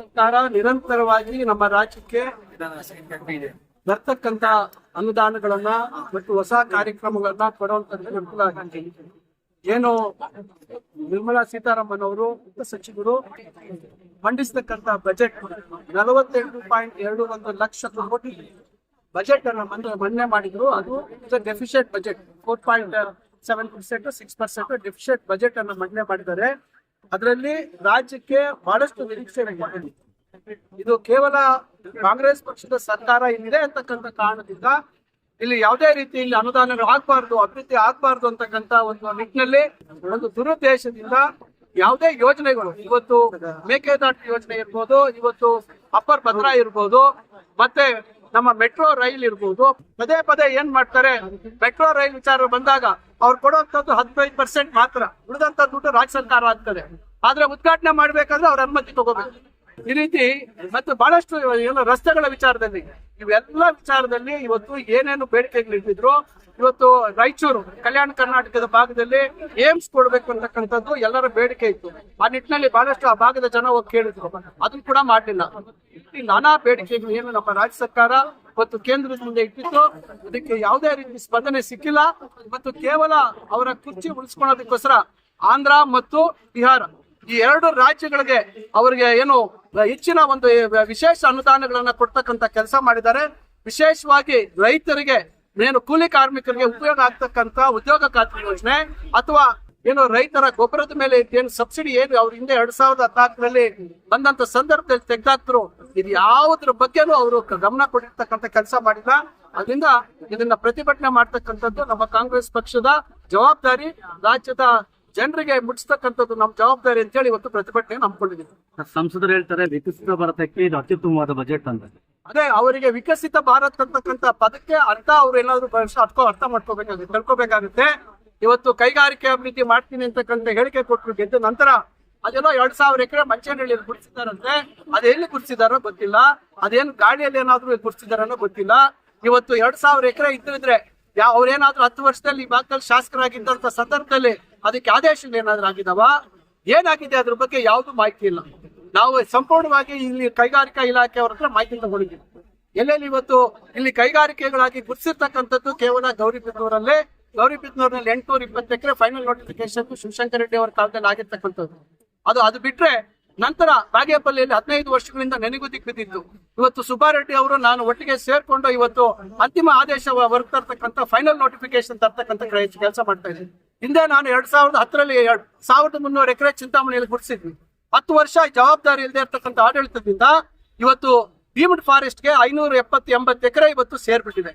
ಸರ್ಕಾರ ನಿರಂತರವಾಗಿ ನಮ್ಮ ರಾಜ್ಯಕ್ಕೆ ಬರ್ತಕ್ಕಂತ ಅನುದಾನಗಳನ್ನ ಮತ್ತು ಹೊಸ ಕಾರ್ಯಕ್ರಮಗಳನ್ನ ಕೊಡುವಂತದ್ದು ಅನುಕೂಲ ಆಗಿದೆ ಏನು ನಿರ್ಮಲಾ ಸೀತಾರಾಮನ್ ಅವರು ಉಪ ಸಚಿವರು ಮಂಡಿಸತಕ್ಕಂತ ಬಜೆಟ್ ನಲವತ್ತೆಂಟು ಪಾಯಿಂಟ್ ಎರಡು ಒಂದು ಲಕ್ಷ ಕೋಟಿ ಬಜೆಟ್ ಅನ್ನ ಮನ್ನ- ಮೊನ್ನೆ ಮಾಡಿದ್ರು. ಅದು deficit budget four point seven percent six percent deficit budget ಅನ್ನ ಮಂಡನೆ ಮಾಡಿದ್ದಾರೆ. ಅದರಲ್ಲಿ ರಾಜ್ಯಕ್ಕೆ ಬಹಳಷ್ಟು ನಿರೀಕ್ಷೆ. ಇದು ಕೇವಲ ಕಾಂಗ್ರೆಸ್ ಪಕ್ಷದ ಸರ್ಕಾರ ಇಲ್ಲಿದೆ ಅಂತಕ್ಕಂಥ ಕಾರಣದಿಂದ ಇಲ್ಲಿ ಯಾವುದೇ ರೀತಿ ಇಲ್ಲಿ ಅನುದಾನಗಳು ಆಗ್ಬಾರ್ದು, ಅಭಿವೃದ್ಧಿ ಆಗ್ಬಾರ್ದು ಅಂತಕ್ಕಂಥ ಒಂದು ನಿಟ್ಟಿನಲ್ಲಿ ಒಂದು ದುರುದ್ದೇಶದಿಂದ ಯಾವುದೇ ಯೋಜನೆಗಳು, ಇವತ್ತು ಮೇಕೆದಾಟು ಯೋಜನೆ ಇರ್ಬೋದು, ಇವತ್ತು ಅಪ್ಪರ್ ಭದ್ರಾ ಇರ್ಬೋದು, ಮತ್ತೆ ನಮ್ಮ ಮೆಟ್ರೋ ರೈಲ್ ಇರ್ಬೋದು. ಪದೇ ಪದೇ ಏನ್ ಮಾಡ್ತಾರೆ, ಮೆಟ್ರೋ ರೈಲ್ ವಿಚಾರ ಬಂದಾಗ ಅವ್ರು ಕೊಡುವಂತದ್ದು ಹದಿನೈದು ಪರ್ಸೆಂಟ್ ಮಾತ್ರ ಉಳಿದಂತ ದುಡ್ಡು ರಾಜ್ಯ ಸರ್ಕಾರ ಆಗ್ತದೆ ಆದ್ರೆ ಉದ್ಘಾಟನೆ ಮಾಡ್ಬೇಕಾದ್ರೆ ಅವ್ರ ಅನುಮತಿ ತಗೋಬೇಕು. ಈ ರೀತಿ ಮತ್ತು ಬಹಳಷ್ಟು ಏನು ರಸ್ತೆಗಳ ವಿಚಾರದಲ್ಲಿ, ಇವೆಲ್ಲ ವಿಚಾರದಲ್ಲಿ ಇವತ್ತು ಏನೇನು ಬೇಡಿಕೆಗಳು ಇಟ್ಟಿದ್ರು, ಇವತ್ತು ರಾಯಚೂರು, ಕಲ್ಯಾಣ ಕರ್ನಾಟಕದ ಭಾಗದಲ್ಲಿ ಏಮ್ಸ್ ಕೊಡ್ಬೇಕು ಅಂತಕ್ಕಂಥದ್ದು ಎಲ್ಲರ ಬೇಡಿಕೆ ಇತ್ತು. ಆ ನಿಟ್ಟಿನಲ್ಲಿ ಬಹಳಷ್ಟು ಆ ಭಾಗದ ಜನ ಹೋಗಿ ಕೇಳಿದ್ರು. ಅದನ್ನು ಕೂಡ ಮಾಡಲಿಲ್ಲ. ಈ ನಾನಾ ಬೇಡಿಕೆಗಳು ನಮ್ಮ ರಾಜ್ಯ ಸರ್ಕಾರ ಮತ್ತು ಕೇಂದ್ರದ ಮುಂದೆ ಇಟ್ಟಿತ್ತು. ಅದಕ್ಕೆ ಯಾವುದೇ ರೀತಿ ಸ್ಪಂದನೆ ಸಿಕ್ಕಿಲ್ಲ. ಮತ್ತು ಕೇವಲ ಅವರ ಕುರ್ಚಿ ಉಳಿಸ್ಕೊಳ್ಳೋದಕ್ಕೋಸ್ಕರ ಆಂಧ್ರ ಮತ್ತು ಬಿಹಾರ ಈ ಎರಡು ರಾಜ್ಯಗಳಿಗೆ ಅವರಿಗೆ ಏನು ಹೆಚ್ಚಿನ ಒಂದು ವಿಶೇಷ ಅನುದಾನಗಳನ್ನ ಕೊಡ್ತಕ್ಕಂತ ಕೆಲಸ ಮಾಡಿದ್ದಾರೆ. ವಿಶೇಷವಾಗಿ ರೈತರಿಗೆ ಏನು ಕೂಲಿ ಕಾರ್ಮಿಕರಿಗೆ ಉಪಯೋಗ ಆಗ್ತಕ್ಕಂತ ಉದ್ಯೋಗ ಖಾತ್ರಿ ಯೋಜನೆ ಅಥವಾ ಏನು ರೈತರ ಗೊಬ್ಬರದ ಮೇಲೆ ಏನು ಸಬ್ಸಿಡಿ ಏನು ಅವ್ರ ಹಿಂದೆ ಎರಡ್ ಸಾವಿರದ ಹದಿನಾಲ್ಕರಲ್ಲಿ ಬಂದಂತ ಸಂದರ್ಭದಲ್ಲಿ ತೆಗೆದಾಕ್ತರು ಇದು ಯಾವುದ್ರ ಬಗ್ಗೆನೂ ಅವರು ಗಮನ ಕೊಟ್ಟಿರ್ತಕ್ಕಂಥ ಕೆಲಸ ಮಾಡಿಲ್ಲ. ಅದರಿಂದ ಇದನ್ನ ಪ್ರತಿಭಟನೆ ಮಾಡ್ತಕ್ಕಂಥದ್ದು ನಮ್ಮ ಕಾಂಗ್ರೆಸ್ ಪಕ್ಷದ ಜವಾಬ್ದಾರಿ ರಾಜ್ಯದ ಜನರಿಗೆ ಮುಟ್ಟಿಸ್ತಕ್ಕಂಥದ್ದು ನಮ್ಮ ಜವಾಬ್ದಾರಿ ಅಂತ ಹೇಳಿ ಇವತ್ತು ಪ್ರತಿಭಟನೆ ನಂಬ್ಕೊಂಡಿದ್ದೀವಿ ಸಂಸದರು ಹೇಳ್ತಾರೆ ವಿಕಸಿತ ಭಾರತಕ್ಕೆ ಇದು ಅತ್ಯುತ್ತಮವಾದ ಬಜೆಟ್ ಅಂತ ಅದೇ ಅವರಿಗೆ ವಿಕಸಿತ ಭಾರತ್ ಅಂತಕ್ಕಂಥ ಪದಕ್ಕೆ ಅರ್ಥ ಅವ್ರು ಏನಾದ್ರು ಭವಿಷ್ಯ ಅರ್ಥ ಅರ್ಥ ಮಾಡ್ಕೋಬೇಕಾಗುತ್ತೆ ತಿಳ್ಕೊಬೇಕಾಗುತ್ತೆ. ಇವತ್ತು ಕೈಗಾರಿಕೆ ಅಭಿವೃದ್ಧಿ ಮಾಡ್ತೀನಿ ಅಂತಕ್ಕಂಥ ಹೇಳಿಕೆ ಕೊಟ್ಟರು ಗೆದ್ದ ನಂತರ ಅದೆಲ್ಲೋ ಎರಡ್ ಸಾವಿರ ಎಕರೆ ಮಂಚನಹಳ್ಳಿ ಗುಡಿಸಿದಾರಂತೆ ಅದೆಲ್ಲಿ ಗುಡಿಸಿದಾರೋ ಗೊತ್ತಿಲ್ಲ. ಅದೇನ್ ಗಾಡಿಯಲ್ಲಿ ಏನಾದ್ರು ಗುಡಿಸಿದಾರನೋ ಗೊತ್ತಿಲ್ಲ. ಇವತ್ತು ಎರಡ್ ಸಾವಿರ ಎಕರೆ ಇದ್ದಿದ್ರೆ ಯಾವ ಅವ್ರೇನಾದ್ರೂ ಹತ್ತು ವರ್ಷದಲ್ಲಿ ಈ ಭಾಗದಲ್ಲಿ ಶಾಸಕರಾಗಿದ್ದಂತ ಸಂದರ್ಭದಲ್ಲಿ ಅದಕ್ಕೆ ಆದೇಶ ಏನಾದ್ರು ಆಗಿದಾವ? ಏನಾಗಿದೆ ಅದ್ರ ಬಗ್ಗೆ ಯಾವ್ದು ಮಾಹಿತಿ ಇಲ್ಲ. ನಾವು ಸಂಪೂರ್ಣವಾಗಿ ಇಲ್ಲಿ ಕೈಗಾರಿಕಾ ಇಲಾಖೆ ಅವ್ರ ಹತ್ರ ಮಾಹಿತಿ ತಗೊಂಡಿದ್ದೀವಿ. ಎಲ್ಲೆಲ್ಲಿ ಇವತ್ತು ಇಲ್ಲಿ ಕೈಗಾರಿಕೆಗಳಾಗಿ ಗುರ್ಸಿರ್ತಕ್ಕಂಥದ್ದು ಕೇವಲ ಗೌರಿಬಿದನೂರಲ್ಲೇ. ಗೌರಿಬಿದ್ನೂರಿನಲ್ಲಿ ಎಂಟುನೂರ ಇಪ್ಪತ್ತು ಎಕರೆ ಫೈನಲ್ ನೋಟಿಫಿಕೇಶನ್ ಶಿವಶಂಕರ ರೆಡ್ಡಿ ಅವರ ಕಾಲದಲ್ಲಿ ಆಗಿರ್ತಕ್ಕಂಥದ್ದು. ಅದು ಅದು ಬಿಟ್ರೆ ನಂತರ ಬಾಗೇಪಲ್ಲಿಯಲ್ಲಿ ಹದಿನೈದು ವರ್ಷಗಳಿಂದ ನೆನೆಗೂ ಬಿದ್ದಿತ್ತು ಇವತ್ತು ಸುಬ್ಬಾರೆಡ್ಡಿ ಅವರು ನಾನು ಒಟ್ಟಿಗೆ ಸೇರ್ಕೊಂಡು ಇವತ್ತು ಅಂತಿಮ ಆದೇಶ ಹೊರಗೆ ತರ್ತಕ್ಕಂಥ ಫೈನಲ್ ನೋಟಿಫಿಕೇಶನ್ ತರ್ತಕ್ಕಂಥ ಕೆಲಸ ಮಾಡ್ತಾ ಇದ್ದೀನಿ. ಹಿಂದೆ ನಾನು ಎರಡ್ ಸಾವಿರದ ಹತ್ತರಲ್ಲಿ ಎರಡ್ ಸಾವಿರದ ಮುನ್ನೂರು ಎಕರೆ ಚಿಂತಾಮಣಿಯಲ್ಲಿ ಗುಡಿಸಿದ್ವಿ. ಹತ್ತು ವರ್ಷ ಜವಾಬ್ದಾರಿ ಇಲ್ಲದೆ ಇರ್ತಕ್ಕಂಥ ಆಡಳಿತದಿಂದ ಇವತ್ತು ಡೀಮ್ಡ್ ಫಾರೆಸ್ಟ್ಗೆ ಐನೂರ ಎಪ್ಪತ್ತು ಎಂಬತ್ತು ಎಕರೆ ಇವತ್ತು ಸೇರ್ಬಿಟ್ಟಿದೆ.